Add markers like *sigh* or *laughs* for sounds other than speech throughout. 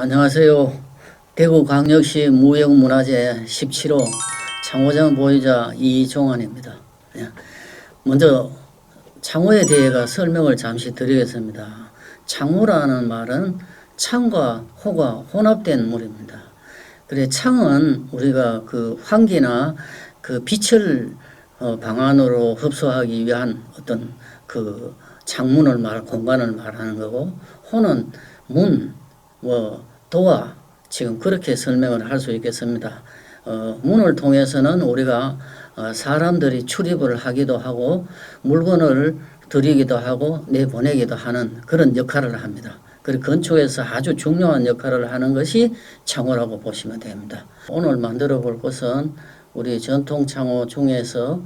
안녕하세요. 대구광역시 무형문화재 17호 창호장 보유자 이종환입니다. 예. 먼저 창호에 대해가 설명을 잠시 드리겠습니다. 창호라는 말은 창과 호가 혼합된 물입니다. 그래 창은 우리가 그 환기나 그 빛을 어, 방안으로 흡수하기 위한 어떤 그 창문을 말 공간을 말하는 거고 호는 문, 뭐 도와 지금 그렇게 설명을 할 수 있겠습니다. 어, 문을 통해서는 우리가 어, 사람들이 출입을 하기도 하고 물건을 들이기도 하고 내보내기도 하는 그런 역할을 합니다. 그리고 건축에서 아주 중요한 역할을 하는 것이 창호라고 보시면 됩니다. 오늘 만들어 볼 것은 우리 전통 창호 중에서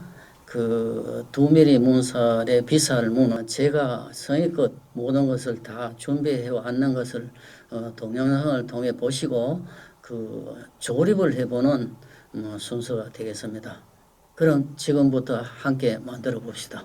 그 두미리 문살의 비쌀 문은 제가 성의껏 모든 것을 다 준비해 왔는 것을 어, 동영상을 통해 보시고 그 조립을 해보는 뭐 순서가 되겠습니다. 그럼 지금부터 함께 만들어 봅시다.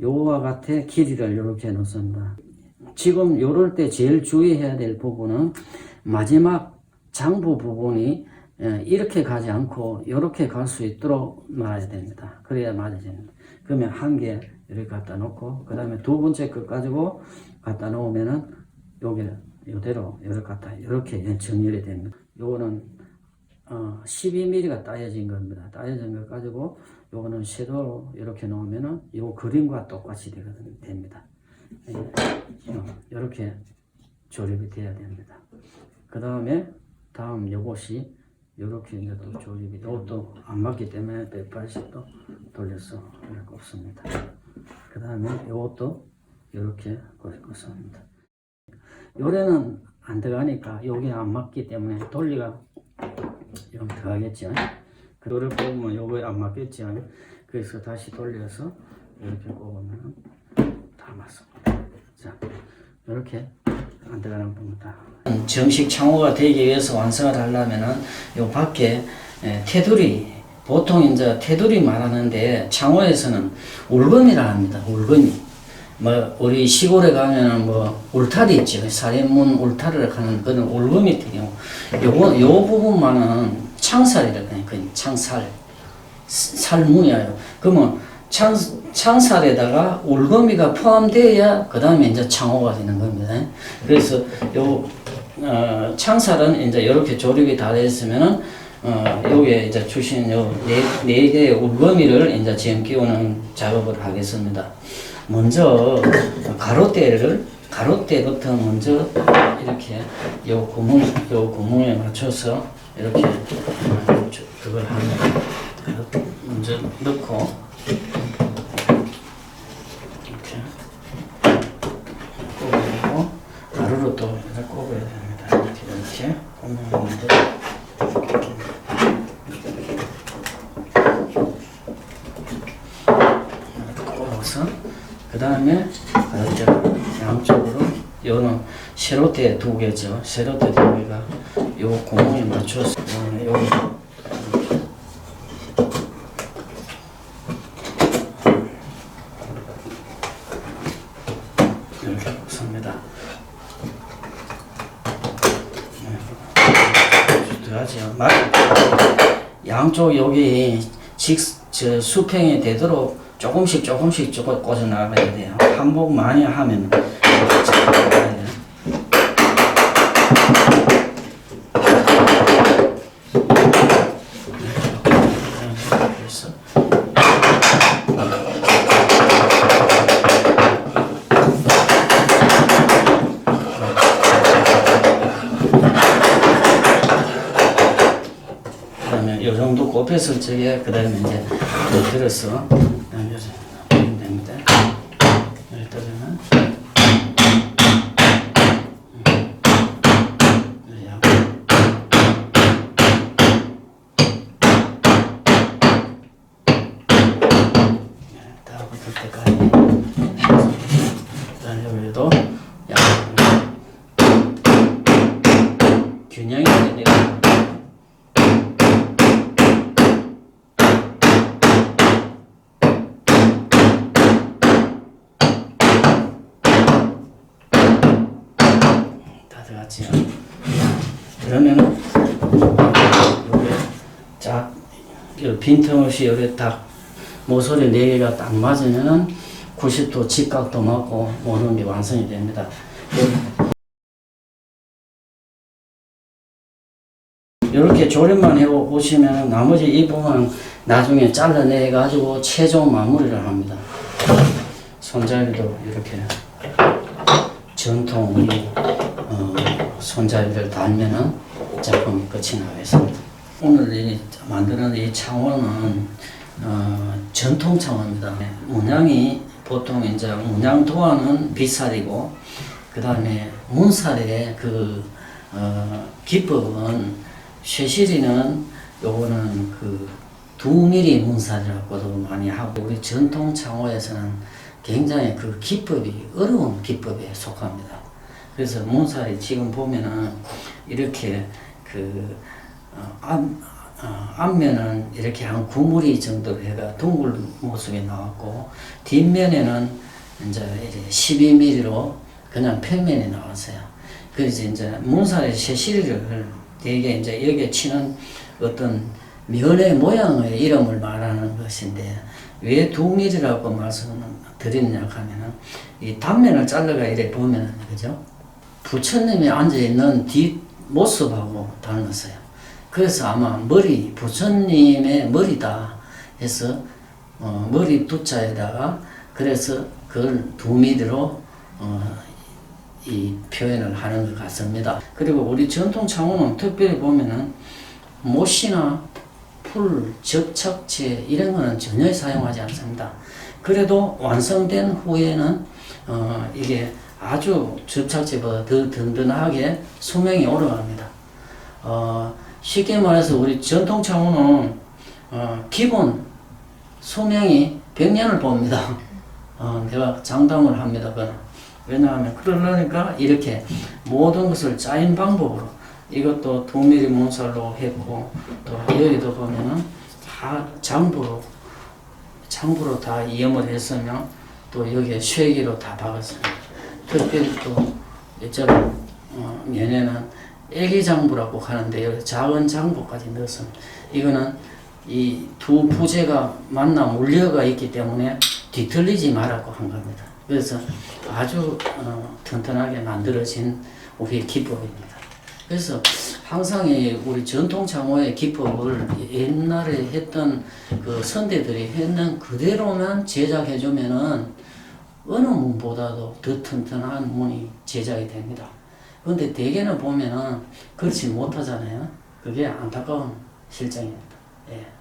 요와 같아 길이를 이렇게 놓습니다. 지금 요럴 때 제일 주의해야 될 부분은 마지막 장부 부분이 예, 이렇게 가지 않고 이렇게 갈 수 있도록 놔야 됩니다. 그래야 맞아집니다. 그러면 한 개 이렇게 갖다 놓고 그 다음에 두 번째 거 가지고 갖다 놓으면은 요게 요대로 이렇게 갖다 이렇게 정렬이 됩니다. 요거는 어, 12mm가 따여진 겁니다. 따여진 거 가지고 요거는 섀도우 이렇게 놓으면은 요 그림과 똑같이 되거든, 됩니다. 이렇게 조립이 돼야 됩니다. 그 다음에 다음 요것이 이렇게 이제 또 조립이 이것도 안 맞기 때문에 180도 돌려서 이렇게 꼽습니다. 그 다음에 이것도 이렇게 꼽습니다. 요래는 안 들어가니까 여기 안 맞기 때문에 돌리가 좀 들어가겠죠. 그거를 뽑으면 요거에 안 맞겠죠. 그래서 다시 돌려서 이렇게 꼽으면 다 맞습니다. 자, 이렇게 안 들어가는 겁니다. 정식 창호가 되기 위해서 완성을 하려면은 요 밖에 에, 테두리 보통 이제 테두리 말하는데 창호에서는 울금이라 합니다. 울금이 뭐 우리 시골에 가면은 뭐 울타리 있죠. 사례문 울타리를 하는 그런 울금이 되요. 요거 요 부분만은 창살이라 그냥 그 창살 살문이에요. 그러면 창, 창살에다가 올거미가 포함되어야 그 다음에 이제 창호가 되는 겁니다. 그래서 요 어, 창살은 이제 이렇게 조립이 다 됐으면은 어, 요게 이제 주신 요네 네 개의 올거미를 이제 지금 끼우는 작업을 하겠습니다. 먼저 가로대를 가로대부터 먼저 이렇게 요 구멍 요 구멍에 맞춰서 이렇게 어, 그걸 하는 먼저 넣고 이렇게 꼽아주고 가루로 또 이렇게 꼽아야 됩니다. 이렇게 이렇게 꼽는 건데 이렇게 꼽아서 그 다음에 가로대 양쪽으로 요는 세로대 두 개죠. 세로대 두 개가 요 구멍에 맞춰서 이렇게. 들어가죠. 막 양쪽 여기 직, 저 수평이 되도록 조금씩 조금씩 조금 꽂아 나가야 돼요. 반복 많이 하면 잘 나가요. 그래서 그다음에 이 정도 꼽혔을 적에 그다음에 이제 또 들어서 그다음에 요새 보면 됩니다. 여기 떠주면 다 붙을 때까지 그다음에 여기도 약 균형이 되니까 다 들어갔지요. 그러면 요게 쫙 빈틈없이 여기 딱 모서리 네 개가 딱 맞으면은 90도 직각도 맞고 게 완성이 됩니다. 이렇게 조립만 해 보시면 나머지 이 부분은 나중에 잘라내 가지고 최종 마무리를 합니다. 손잡이도 이렇게 전통 우리 어, 손잡이를 달면은 작품이 끝이 나겠습니다. 오늘 이 만드는 이 창호는 어, 전통 창호입니다. 문양이 보통 이제 문양 도안은 빗살이고 그 다음에 문살의 그 어, 기법은 쇠실이는 요거는 그 2mm 문살이라고도 많이 하고 우리 전통 창호에서는 굉장히 그 기법이 어려운 기법에 속합니다. 그래서 문살이 지금 보면은 이렇게 그 어, 앞, 어, 앞면은 이렇게 한 9mm 정도 해가 둥글 모습이 나왔고 뒷면에는 이제 12mm로 그냥 평면이 나왔어요. 그래서 이제 문살의 새실을 되게 이제 여기에 치는 어떤 면의 모양의 이름을 말하는 것인데 왜두 밀이라고 말씀을 드리느냐 하면은 이 단면을 잘라가 이래 보면은 그죠? 부처님이 앉아 있는 뒷 모습하고 닮았어요. 그래서 아마 머리 부처님의 머리다 해서 어, 머리 두자에다가 그래서 그걸 두 미리로 어, 이 표현을 하는 것 같습니다. 그리고 우리 전통 창호는 특별히 보면은 못이나 풀, 접착제 이런 거는 전혀 사용하지 않습니다. 그래도 완성된 후에는 어, 이게 아주 접착제보다 더 든든하게 수명이 오래갑니다. 어, 쉽게 말해서 우리 전통 창호는 어, 기본 수명이 100년을 봅니다. *laughs* 어, 내가 장담을 합니다. 왜냐하면 그러려니까 이렇게 모든 것을 짜인 방법으로 이것도 도미리 문살로 했고 또 여기도 보면은 다 장부로 장부로 다 이염을 했으면 또 여기에 쇠기로 다 박았습니다. 또 이쪽 어, 면에는 애기 장부라고 하는데 여기 작은 장부까지 넣었습니다. 이거는 이 두 부재가 만나 물려가 있기 때문에 뒤틀리지 말라고 한 겁니다. 그래서 아주 어, 튼튼하게 만들어진 우리의 기법입니다. 그래서 항상 이 우리 전통 창호의 기법을 옛날에 했던 그 선대들이 했는 그대로만 제작해주면은 어느 문보다도 더 튼튼한 문이 제작이 됩니다. 그런데 대개는 보면은 그렇지 못하잖아요. 그게 안타까운 실정입니다. 예.